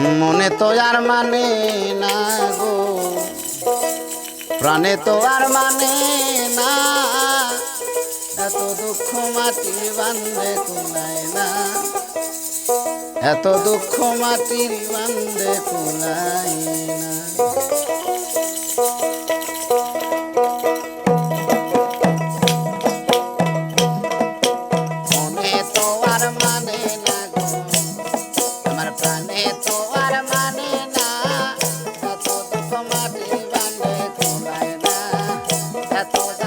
মনে তো আর মানে না গো। প্রাণে তো আর মানে না। এত দুঃখ মাটির বান্ধে কুলায় না। এত দুঃখ মাটির বান্ধে কুলায় না। মনে তো আর মানে না।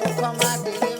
Fama dele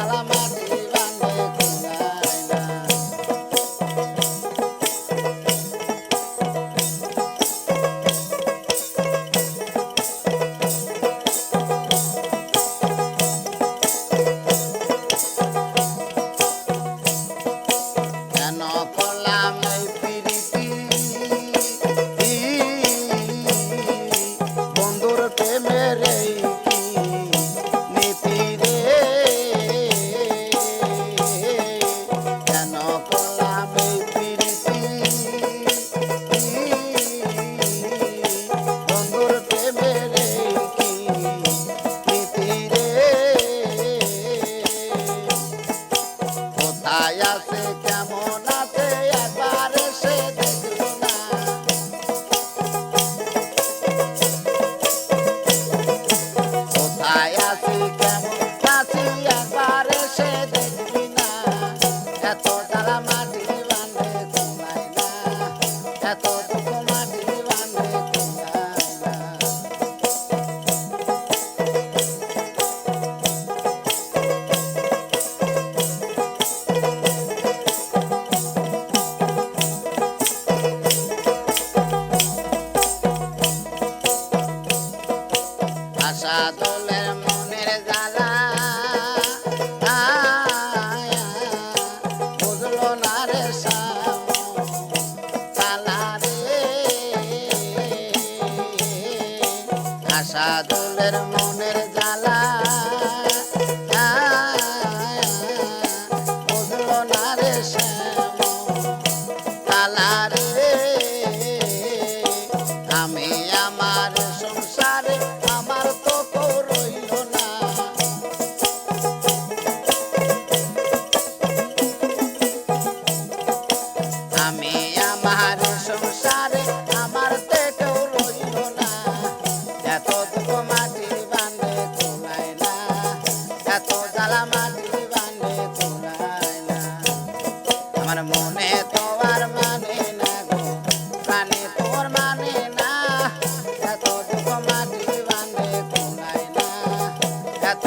Don't সাধুলের মনের জ্বালা বুঝলো না রে শ্যামা আমার মনে তো আর মানে না গো। প্রাণে তোর মানে না। এত দুঃখ মাটি বান্ধে কোনায় না। এত